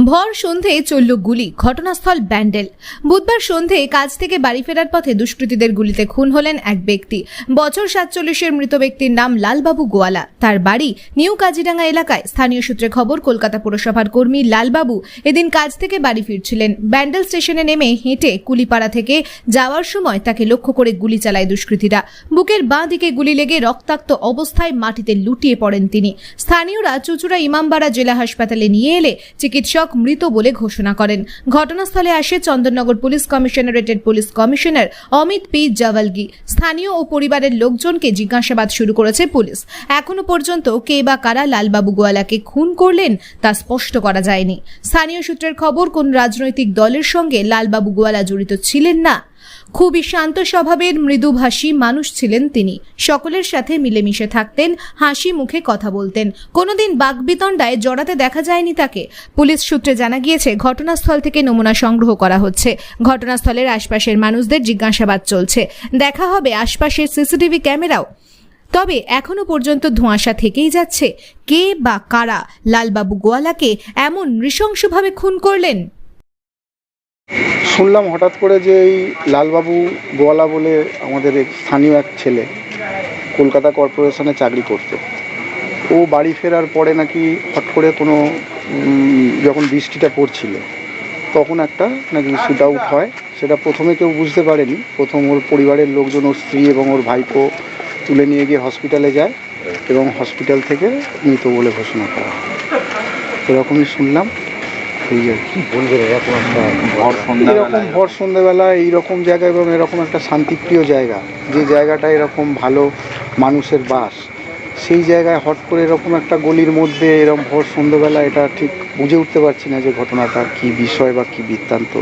ভর সন্ধে চলল গুলি, ঘটনাস্থল ব্যান্ডেল। বুধবার সন্ধে কাজ থেকে বাড়ি ফেরার পথে দুষ্কৃতীদের গুলিতে খুন হলেন এক ব্যক্তি। বছর সাতচল্লিশের মৃত ব্যক্তির নাম লালবাবু গোয়ালা। তার বাড়ি নিউ কাজিডাঙ্গা এলাকায়। স্থানীয় সূত্রে খবর, কলকাতা পুরসভার কর্মী লালবাবু এদিন কাজ থেকে বাড়ি ফিরছিলেন। ব্যান্ডেল স্টেশনে নেমে হেঁটে কুলিপাড়া থেকে যাওয়ার সময় তাকে লক্ষ্য করে গুলি চালায় দুষ্কৃতীরা। বুকের বাঁ দিকে গুলি লেগে রক্তাক্ত অবস্থায় মাটিতে লুটিয়ে পড়েন তিনি। স্থানীয়রা চুচুড়া ইমামবাড়া জেলা হাসপাতালে নিয়ে এলে চিকিৎসক মৃত বলে ঘোষণা করেন। ঘটনাস্থলে আসে Chandannagar police কমিশনারেটের police commissioner Amit P Javalgi স্থানীয় ও পরিবারের লোকজনকে জিজ্ঞাসাবাদ শুরু করেছে পুলিশ। এখনও পর্যন্ত কে বা কারা লালবাবু গোয়ালাকে খুন করলেন তা স্পষ্ট করা যায়নি। স্থানীয় সূত্রের খবর, কোন রাজনৈতিক দলের সঙ্গে লালবাবু গোয়ালা জড়িত ছিলেন না। খুবই শান্ত স্বভাবের মৃদুভাষী মানুষ ছিলেন তিনি। সকলের সাথে মিলেমিশে থাকতেন, হাসি মুখে কথা বলতেন। কোনোদিন বাগবিতণ্ডায় জড়াতে দেখা যায়নি তাকে। পুলিশ সূত্রে জানা গিয়েছে, ঘটনাস্থল থেকে নমুনা সংগ্রহ করা হচ্ছে। ঘটনাস্থলের আশপাশের মানুষদের জিজ্ঞাসাবাদ চলছে। দেখা হবে আশপাশের সিসিটিভি ক্যামেরাও। তবে এখনও পর্যন্ত ধোঁয়াশা থেকেই যাচ্ছে। কে বা কারা, লালবাবু গোয়ালাকে এমন নৃশংসভাবে খুন করলেন? শুনলাম হঠাৎ করে যে এই লালবাবু গোয়ালা বলে আমাদের স্থানীয় এক ছেলে কলকাতা কর্পোরেশনে চাকরি করতো। ও বাড়ি ফেরার পরে নাকি হট করে কোনো যখন বৃষ্টিটা পড়ছিল, তখন একটা নাকি শুট আউট হয়। সেটা প্রথমে কেউ বুঝতে পারেনি। প্রথম ওর পরিবারের লোকজন, ওর স্ত্রী এবং ওর ভাইপো তুলে নিয়ে গিয়ে হসপিটালে যায় এবং হসপিটাল থেকে মৃত বলে ঘোষণা করা এরকমই শুনলাম। এই আর কি বলবেন এরকম একটা ভর এরকম ভর সন্ধ্যেবেলা এইরকম জায়গা এবং এরকম একটা শান্তিপ্রিয় জায়গা যে জায়গাটা এরকম ভালো মানুষের বাস সেই জায়গায় হট করে এরকম একটা গলির মধ্যে এরকম ভর সন্ধ্যেবেলা এটা ঠিক বুঝে উঠতে পারছি না যে ঘটনাটা কি বিষয় বা কি বৃত্তান্ত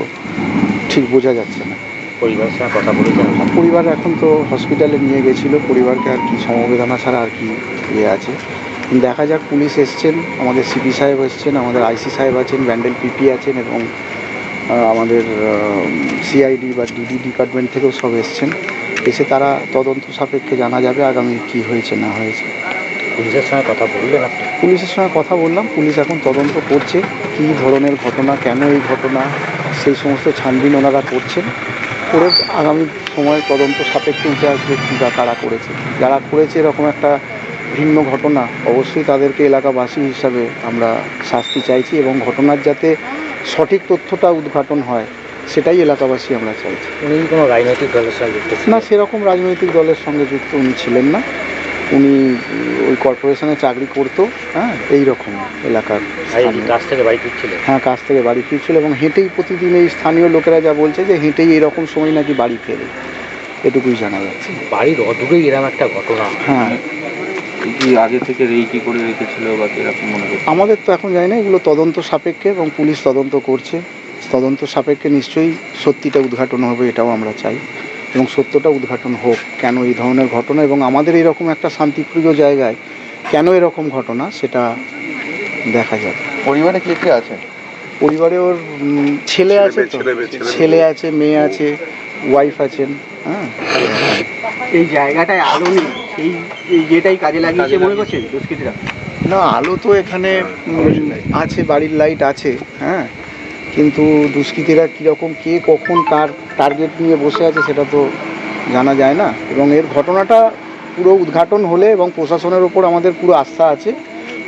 ঠিক বোঝা যাচ্ছে না। পরিবারের সঙ্গে কথা বলেছেন পরিবার এখন তো হসপিটালে নিয়ে গেছিল পরিবারকে আর কি সমবেদনা ছাড়া আর কি ইয়ে আছে। দেখা যাক পুলিশ এসছেন আমাদের সিপি সাহেব এসছেন আমাদের আইসি সাহেব আছেন ব্যান্ডেল পিপি আছেন এবং আমাদের সিআইডি বা ডিডি ডিপার্টমেন্ট থেকেও সব এসছেন। এসে তারা তদন্ত সাপেক্ষে জানা যাবে আগামী কি হয়েছে না হয়েছে। পুলিশের সঙ্গে কথা বললেন আপনি? পুলিশের সঙ্গে কথা বললাম পুলিশ এখন তদন্ত করছে কী ধরনের ঘটনা কেন এই ঘটনা সেই সমস্ত ছানবিন ওনারা করছেন। করে আগামী সময় তদন্ত সাপেক্ষে উঠে আসবে কারা করেছে। যারা করেছে এরকম একটা ভিন্ন ঘটনা অবশ্যই তাদেরকে এলাকাবাসী হিসাবে আমরা শাস্তি চাইছি এবং ঘটনার যাতে সঠিক তথ্যটা উদ্ঘাটন হয় সেটাই এলাকাবাসী আমরা চাইছি। উনি কোনো রাজনৈতিক দলের সঙ্গে যুক্ত না সেরকম রাজনৈতিক দলের সঙ্গে যুক্ত উনি ছিলেন না। উনি ওই কর্পোরেশনে চাকরি করতো হ্যাঁ এই রকম এলাকার। কাজ থেকে বাড়ি ফিরছিলেন হ্যাঁ কাজ থেকে বাড়ি ফিরছিল এবং হেঁটেই প্রতিদিন এই স্থানীয় লোকেরা যা বলছে যে হেঁটেই এরকম সময় নাকি বাড়ি ফেরে এটুকুই জানা যাচ্ছে। বাড়ির অদূরেই এরকম একটা ঘটনা। হ্যাঁ কি আগে থেকে রেকি করে রেখেছিল বা কীরকম মনে করছে আমাদের তো এখন জানি না এগুলো তদন্ত সাপেক্ষে এবং পুলিশ তদন্ত করছে। তদন্ত সাপেক্ষে নিশ্চয়ই সত্যিটা উদ্ঘাটন হবে এটাও আমরা চাই। এবং সত্যটা উদ্ঘাটন হোক কেন এই ধরনের ঘটনা এবং আমাদের এরকম একটা শান্তিপ্রিয় জায়গায় কেন এরকম ঘটনা সেটা দেখা যাবে পরিবারে কে কে আছে? পরিবারে ওর উম, ছেলে আছে তো। ছেলে আছে মেয়ে আছে ওয়াইফ আছেন হ্যাঁ। এই জায়গাটায় আলো নেই। সেই এই যেটাই কাজে লাগিয়েছে মনে করছেন দুষ্কৃতীরা? না আলো তো এখানে আছে বাড়ির লাইট আছে হ্যাঁ? কিন্তু দুষ্কৃতীরা কীরকম কে কখন কার টার্গেট নিয়ে বসে আছে সেটা তো জানা যায় না। এবং এর ঘটনাটা পুরো উদ্ঘাটন হলে এবং প্রশাসনের ওপর আমাদের পুরো আস্থা আছে।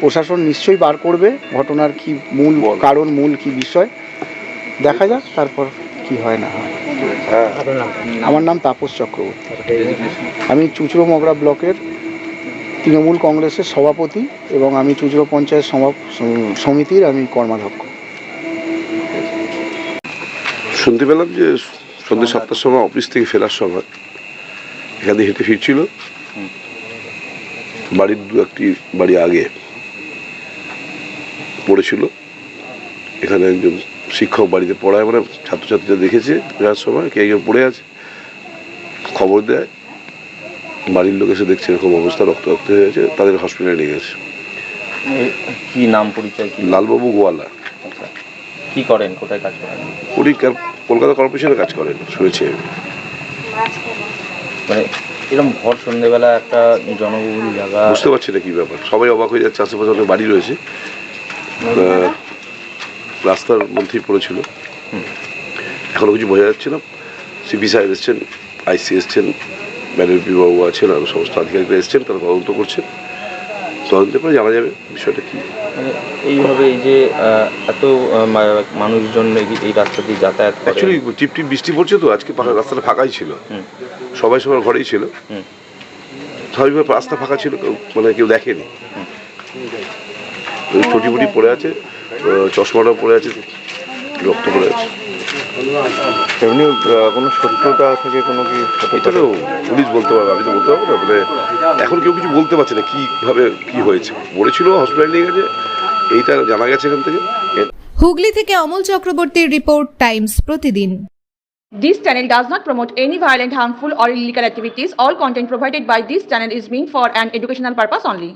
প্রশাসন নিশ্চয়ই বার করবে ঘটনার কি মূল কারণ মূল কি বিষয়। দেখা যাক তারপর কি হয় না হয়। আমার নাম তাপস চক্রবর্তী। আমি চুচড়ো মগরা ব্লকের তৃণমূল কংগ্রেসের সভাপতি এবং আমি চুচড়ো পঞ্চায়েত সভা- সমিতির আমি কর্মাধ্যক্ষ। শুনতে পেলাম যে সন্ধ্যে সাতটার সময় অফিস থেকে ফেরার সময় এখানে হেঁটে ফিরছিল। বাড়ির দু একটি বাড়ি আগে পড়েছিল। এখানে একজন শিক্ষক বাড়িতে পড়ায় মানে ছাত্রছাত্রীরা দেখেছে ফেরার সময় কে কেউ পড়ে আছে খবর দেয়। বাড়ির লোক এসে দেখছে এরকম অবস্থা রক্ত রক্ত হয়ে গেছে তাদের হসপিটালে নিয়ে গেছে। এ- কি নাম পরিচয় কি? লালবাবু গোয়ালা। আচ্ছা। কি করেন কোথায় কাজ করেন? উনি কলকাতা কর্পোরেশনে কাজ করেন শুনেছি আমি। মানে এরকম ভর সন্ধ্যেবেলা একটা জনবহুল জায়গা বুঝতে পারছি না কি ব্যাপার। সবাই অবাক হয়ে যাচ্ছে আশেপাশে অনেক বাড়ি রয়েছে। রাস্তার মধ্যেই পড়েছিল। এখনও কিছু বোঝা যাচ্ছে না। সিপি সাহেব এসছেন আইসি এসছেন ম্যাডাম বাবু আছেন আরও সমস্ত আধিকারিকরা এসছেন তারা তদন্ত করছেন। তদন্তের পরে জানা যাবে বিষয়টা কী। মানে এইভাবে এই যে এত মানুষজন এই- রাস্তা দিয়ে যাতায়াত অ্যাকচুয়ালি টিপ টিপ বৃষ্টি পড়ছে তো আজকে রাস্তাটা ফাঁকাই ছিল। সবাই সবার ঘরেই ছিল। স্বাভাবিকভাবে রাস্তা ফাঁকা ছিল মানে কেউ দেখেনি। টুটি ফুটি পড়ে আছে আহ, চশমাটাও পড়ে আছে রক্ত পড়ে আছে এমনি কোনো শত্রুতা থেকে কোনো কি এটা তো পুলিশ বলতে পারবে আমি তো বলতে পারব না। মানে এখন কেউ কিছু বলতে পারছে না কীভাবে কি হয়েছে। বলেছিল হসপিটালে নিয়ে গেছে এইটা জানা গেছে এখান থেকে। হুগলি থেকে অমল চক্রবর্তীর রিপোর্ট টাইমস প্রতিদিন। This channel does not promote any violent, harmful, or illegal activities. All content provided by this channel is meant for an educational purpose only.